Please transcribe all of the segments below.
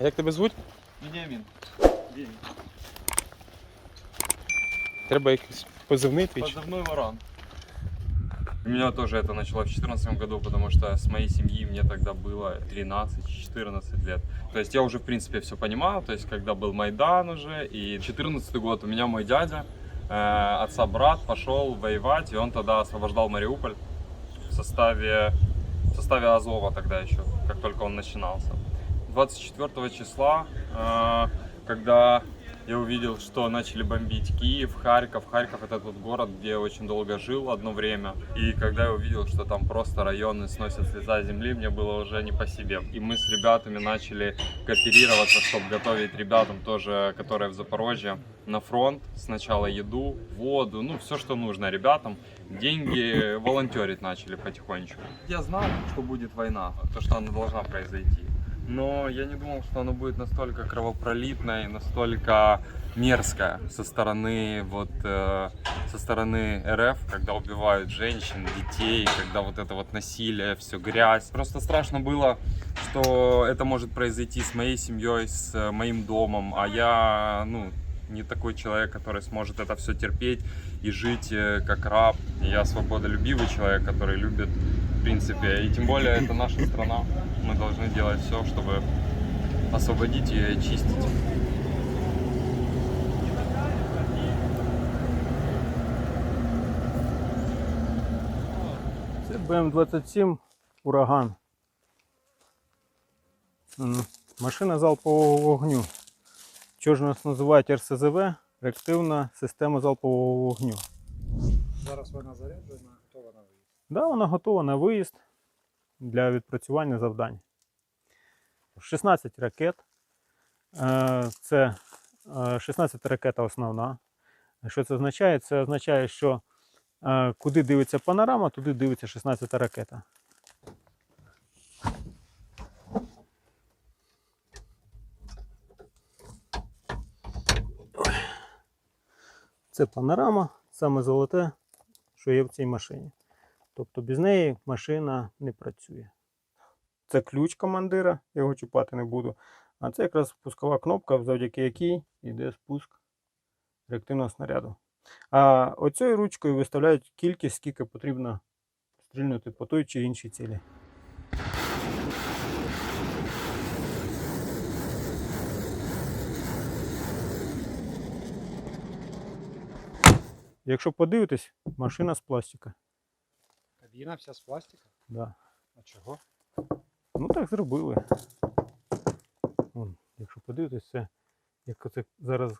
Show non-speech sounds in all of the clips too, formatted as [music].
А як тебе звуть? Вениамин. Треба якийсь позивний твій. Позывной ворон. У меня тоже это началось в 2014 году, потому что с моей семьи мне тогда было 13-14 лет. То есть я уже, в принципе, все понимал, то есть когда был Майдан уже, и 14 год у меня мой дядя, э, отца брат, пошел воевать, и он тогда освобождал Мариуполь в составе, в составе Азова тогда еще, как только он начинался. 24 числа, э, когда я увидел, что начали бомбить Киев, Харьков. Харьков это тот город, где я очень долго жил одно время. И когда я увидел, что там просто районы сносят с лица земли, мне было уже не по себе. И мы с ребятами начали кооперироваться, чтобы готовить ребятам тоже, которые в Запорожье, на фронт. Сначала еду, воду, ну все, что нужно ребятам. Деньги волонтерить начали потихонечку. Я знал, что будет война, то, что она должна произойти. Но я не думал, что она будет настолько кровопролитной, настолько мерзкая со стороны вот э, со стороны РФ, когда убивают женщин, детей, когда вот это вот насилие, все грязь. Просто страшно было, что это может произойти с моей семьей, с э, моим домом, а я, ну, не такой человек, который сможет это все терпеть и жить э, как раб. Я свободолюбивый человек, который любит, принципе, и тем более это наша страна. Мы должны делать все, чтобы освободить ее и очистить. Це БМ-27 ураган. М, Машина залпового вогню. Що ж нас називають РСЗВ реактивна система залпового вогню. Зараз вона заряджена, готова на виїзд. Да, вона готова на виїзд для відпрацювання завдань. 16 ракет. Е, Це е, 16 ракета основна. Що це означає? Це означає, що е, куди дивиться панорама, туди дивиться 16 ракета. Це панорама, саме золоте, що є в цій машині. Тобто без неї машина не працює. Це ключ командира, його чіпати не буду. А це якраз спускова кнопка, завдяки якій йде спуск реактивного снаряду. А оцією ручкою виставляють кількість, скільки потрібно стрільнути по той чи іншій цілі. Якщо подивитись, машина з пластика. Кабіна вся з пластика. Да. А чого? Ну так зробили. Вон, якщо подивитись, це як оце зараз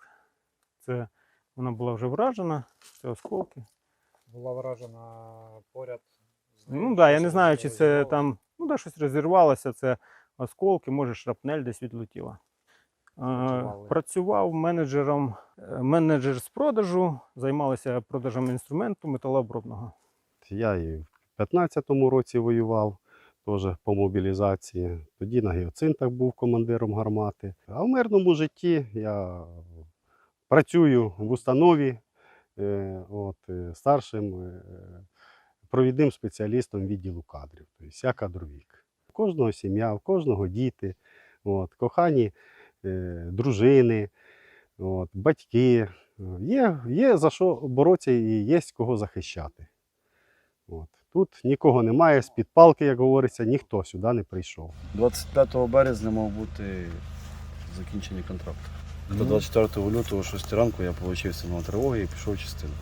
це вона була вже вражена, це осколки. Була вражена поряд. з нею, Ну так, да, я не знаю, чи це там ну, да, щось розірвалося, це осколки, може шрапнель десь відлетіла. Е, Працювали. Працював менеджером, е, менеджер з продажу, займалися продажем інструменту металообробного. Я і 15-му році воював, теж по мобілізації. Тоді на гіоцинтах був командиром гармати. А в мирному житті я працюю в установі е, от, е, старшим е, провідним спеціалістом відділу кадрів. Тобто я кадровік. У кожного сім'я, у кожного діти, от, кохані дружини, от, батьки. Є, є за що боротися і є кого захищати. От. Тут нікого немає, з-під палки, як говориться, ніхто сюди не прийшов. 25 березня мав бути закінчення контракту. До 24 лютого 6 ранку я отримав сигнал тривоги і пішов в частину.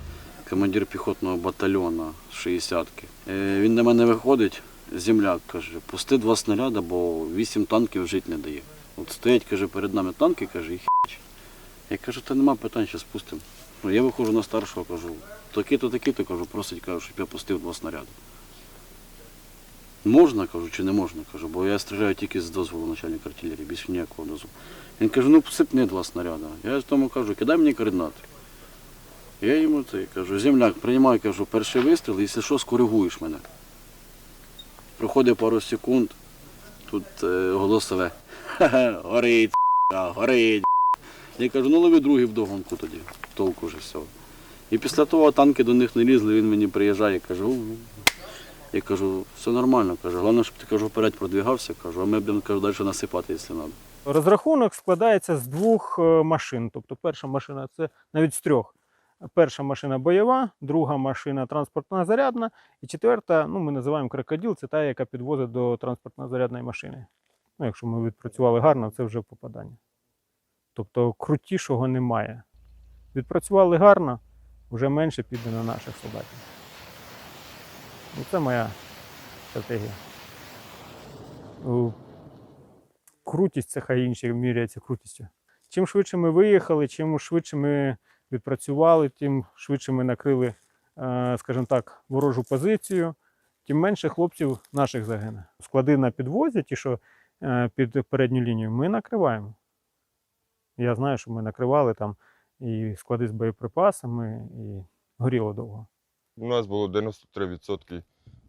Командир піхотного батальйону 60-ки. Е, Він до мене виходить, земляк каже, пусти два снаряди, бо 8 танків жити не дає. От стоять, каже, перед нами танки, каже, і хіч. Я кажу, та нема питань, зараз спустимо. Ну, я виходжу на старшого, кажу, такі-то, такі-то, кажу, просить, кажу, щоб я пустив два снаряди. Можна, кажу, чи не можна, кажу, бо я стріляю тільки з дозволу начальника артилерії, більше ніякого дозволу. Він каже, ну посипни два снаряди. Я тому кажу, кидай мені координати. Я йому це кажу, земляк, приймай, кажу, перший вистріл, якщо що, скоригуєш мене. Проходить пару секунд, тут е, голосове. Ха-ха, горить. Я кажу, ну лови другий вдогонку тоді, толку вже все. І після того танки до них не лізли, він мені приїжджає, каже, «У, у». я кажу, все нормально, каже, головне, щоб ти кажу, вперед продвигався, кажу, а ми будемо кажу, далі насипати, якщо треба. Розрахунок складається з двох е, машин. Тобто перша машина це навіть з трьох. Перша машина бойова, друга машина транспортна зарядна, і четверта, ну ми називаємо крокодил, це та, яка підвозить до транспортно-зарядної машини. Ну, якщо ми відпрацювали гарно, це вже попадання. Тобто крутішого немає. Відпрацювали гарно, вже менше піде на наших солдатів. І це моя стратегія. Крутість це хай інші міряється крутістю. Чим швидше ми виїхали, чим швидше ми відпрацювали, тим швидше ми накрили, е, скажімо так, ворожу позицію, тим менше хлопців наших загине. Склади на підвозі, ті, що е, під передню лінію, ми накриваємо. Я знаю, що ми накривали там і склади з боєприпасами, і горіло довго. У нас було 93%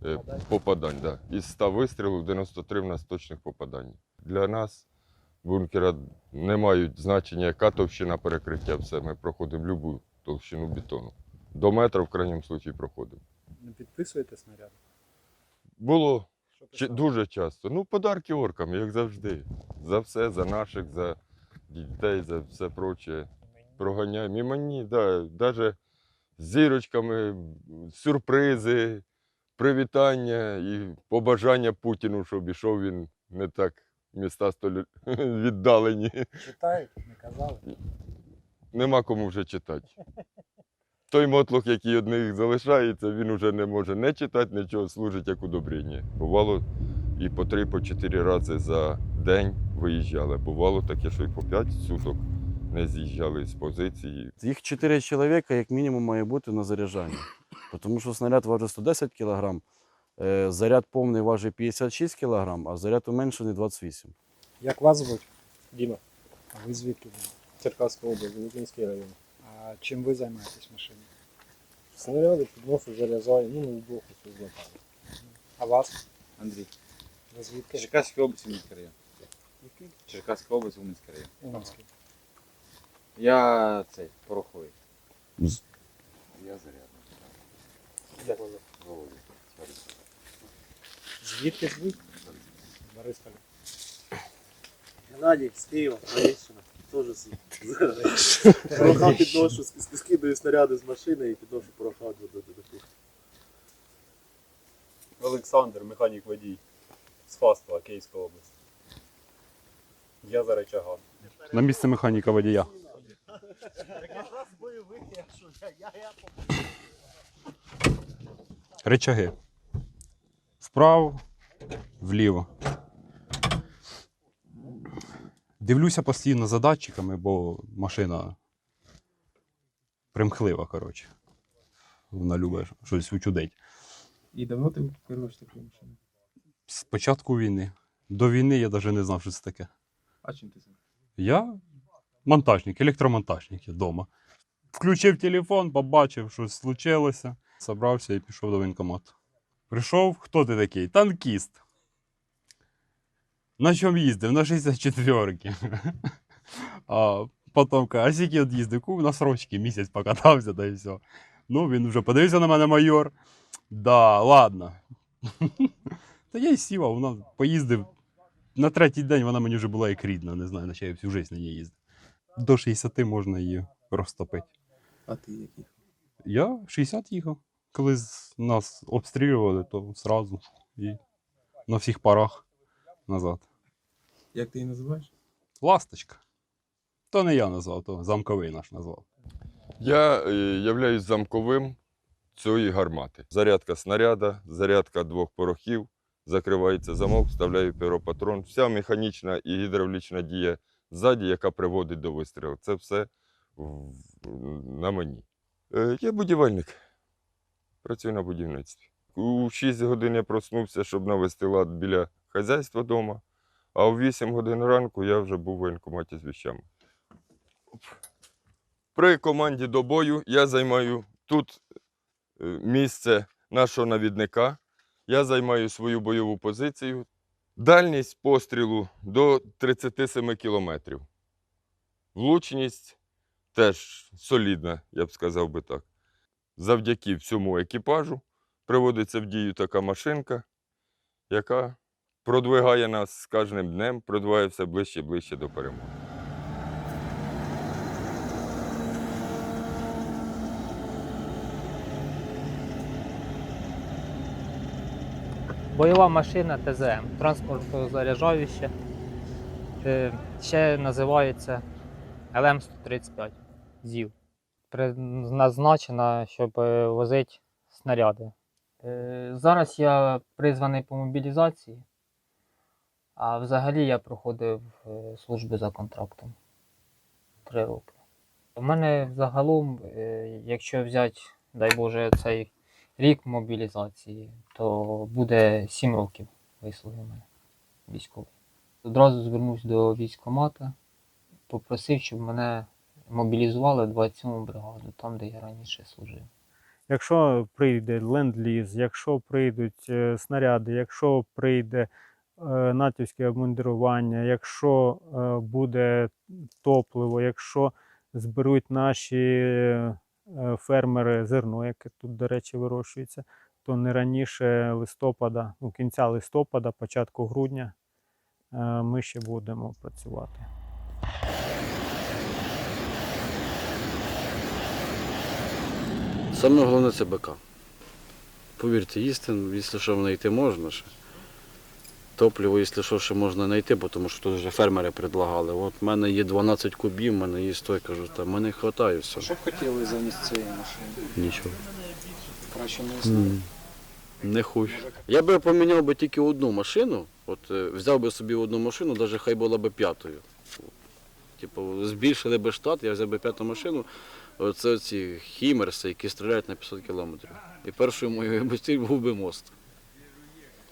е, попадань. Да. Із 100 вистрілів 93 в нас точних попадань. Для нас бункера не мають значення, яка товщина перекриття. Все, ми проходимо будь-яку товщину бетону. До метра в крайньому випадку проходимо. Не підписуєте снаряд? Було Чи- Дуже часто. Ну, подарки оркам, як завжди. За все, за наших, за дітей, за все проче. Проганяємо. І мені, да, навіть з зірочками, сюрпризи, привітання і побажання Путіну, щоб ішов він не так міста столь [laughs] віддалені. Читають, не казали. Нема кому вже читати. Той мотлох, який одних залишається, він вже не може не читати, нічого служить як удобрення. Бувало і по три, по чотири рази за день виїжджали. Бувало таке, що і по п'ять суток не з'їжджали з позиції. Їх 4 чоловіка, як мінімум, має бути на заряджанні. Тому що снаряд важить 110 кг, е, заряд повний важить 56 кг, а заряд уменшений 28 Як вас звуть? Діма, А ви звідки? Черкаська область, Лубенський район. А чим ви займаєтесь в машині? Снаряди підношу, заряджаю, ну, ноутбук ось злапаю. А вас? Андрій. Ви звідки? Черкаська область, Уманський район. Який? Черкаська область, Уманський район. Уманський. Я цей, пороховий. З- Я зарядний. Як? Володя. Звідки ж ви? Борисполь. Геннадій з Києва, Троєщина, теж з пороха підношу, ск- ск- скидаю снаряди з машини і підношу пороха до, до, до, до кухні. Олександр, механік водій з Фастова, Київська область. Я за речагом. На місце механіка водія. Речаги. Вправо, вліво. Дивлюся постійно за датчиками, бо машина примхлива, коротше. Вона любить щось учудить. І давно ти керуєш такою машиною? З початку війни. До війни я навіть не знав, що це таке. А чим ти займаєшся? Я монтажник, електромонтажник вдома. Включив телефон, побачив, що случилося. Собрався і пішов до воєнкомату. Прийшов, хто ти такий? Танкіст. На чому їздив? На 64-ки. [laughs] А потім каже, а скільки от їздив? На срочки місяць покатався, та і все. Ну, він вже подивився на мене майор. Да, ладно. [laughs] Та я й сів, а вона поїздив на третій день вона мені вже була як рідна, не знаю, наче я всю життя на ній їздив. До 60 можна її розтопити. А ти який? Я 60 їхав. Коли нас обстрілювали, то зразу і на всіх парах назад. Як ти її називаєш? Ласточка. То не я назвав, то замковий наш назвав. Я е, являюсь замковим цієї гармати. Зарядка снаряда, зарядка двох порохів, закривається замок, вставляю піропатрон. Вся механічна і гідравлічна дія ззаді, яка приводить до вистрілу. Це все на мені. Е, Я будівельник. Працюю на будівництві. У 6 годин я проснувся, щоб навести лад біля хазяйства вдома, а о 8 годин ранку я вже був в воєнкоматі з віщами. При команді до бою я займаю тут е, місце нашого навідника. Я займаю свою бойову позицію. Дальність пострілу до 37 кілометрів. Влучність теж солідна, я б сказав би так. Завдяки всьому екіпажу приводиться в дію така машинка, яка продвигає нас з кожним днем, продвигає все ближче і ближче до перемоги. Бойова машина ТЗМ, транспортозаряджаюче. Е, Ще називається ЛМ-135 ЗІВ. Призначена, щоб е, возити снаряди. Е, Зараз я призваний по мобілізації, а взагалі я проходив службу за контрактом три роки. У мене загалом, е, якщо взяти, дай Боже, цей рік мобілізації, то буде 7 років вислуги мене військовий. Одразу звернувся до військкомата, попросив, щоб мене мобілізували в 27-му бригаду, там, де я раніше служив. Якщо прийде ленд-ліз, якщо прийдуть е, снаряди, якщо прийде е, натівське обмундирування, якщо е, буде топливо, якщо зберуть наші фермери зерно, яке тут, до речі, вирощується, то не раніше листопада, ну, кінця листопада, початку грудня е, ми ще будемо працювати. Саме головне це БК. Повірте, їсти, якщо що знайти можна ще. Топливо, якщо що, ще можна знайти, бо тому що тут вже фермери предлагали. От в мене є 12 кубів, в мене є 100, я кажу, та мене вистачає все. Що б хотіли замість цієї машини? Нічого. Краще не існує. Не хочу. Я би поміняв би тільки одну машину, от е, взяв би собі одну машину, навіть хай була би п'ятою. Типу, збільшили би штат, я взяв би п'яту машину. Оце ці хімерси, які стріляють на 500 кілометрів. І першою моєю [laughs] ціль був би мост.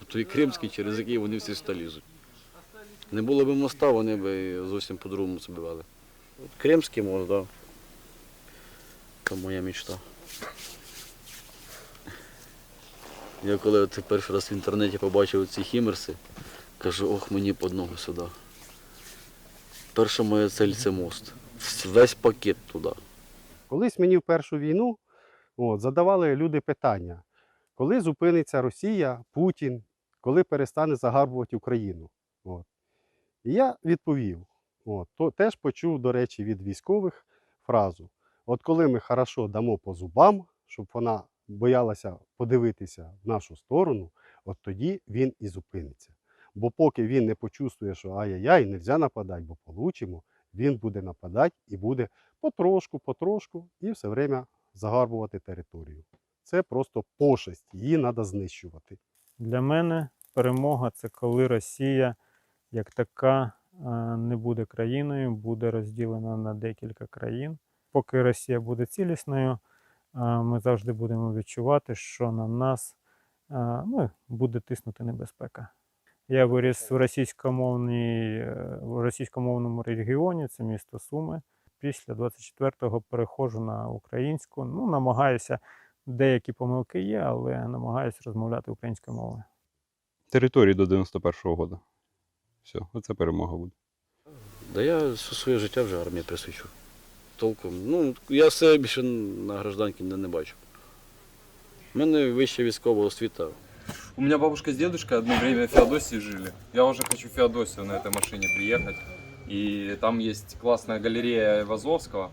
Той кримський, через який вони всі сюди лізуть. Не було б моста, вони б зовсім по-другому себе вели. Кримський мост, так. Да. Моя мечта. Я коли от перший раз в інтернеті побачив ці хімерси, кажу, ох, мені по одного сюди. Перша моя цель це мост. Весь пакет туди. Колись мені в першу війну от, задавали люди питання, коли зупиниться Росія, Путін, коли перестане загарбувати Україну. От. І я відповів, от, то теж почув, до речі, від військових фразу: от коли ми хорошо дамо по зубам, щоб вона боялася подивитися в нашу сторону, от тоді він і зупиниться. Бо поки він не почувствує, що ай-яй-яй, не можна нападати, бо получимо, він буде нападати і буде потрошку, потрошку і все время загарбувати територію. Це просто пошесть, її треба знищувати. Для мене перемога це коли Росія як така е, не буде країною, буде розділена на декілька країн. Поки Росія буде цілісною, е, ми завжди будемо відчувати, що на нас е, ну, буде тиснути небезпека. Я виріс в, російськомовній, в російськомовному регіоні, це місто Суми. Після 24-го переходжу на українську. Ну, намагаюся, деякі помилки є, але намагаюся розмовляти українською мовою. Території до 91-го року. Все, оце перемога буде. Да я все своє життя вже армії присвячу. Толком. Ну, я себе більше на гражданці не, не бачу. У мене вища військова освіта. У меня бабушка с дедушкой одно время в Феодосии жили. Я уже хочу в Феодосию на этой машине приехать. И там есть классная галерея Вазовского.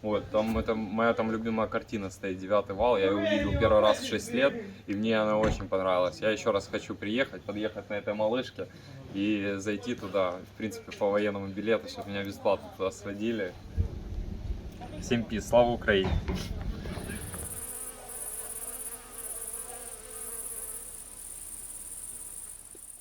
Вот, там это моя там любимая картина стоит, девятый вал. Я ее увидел первый раз в 6 лет, и мне она очень понравилась. Я еще раз хочу приехать, подъехать на этой малышке и зайти туда, в принципе, по военному билету, чтобы меня бесплатно туда сводили. Всем пиз, слава Украине!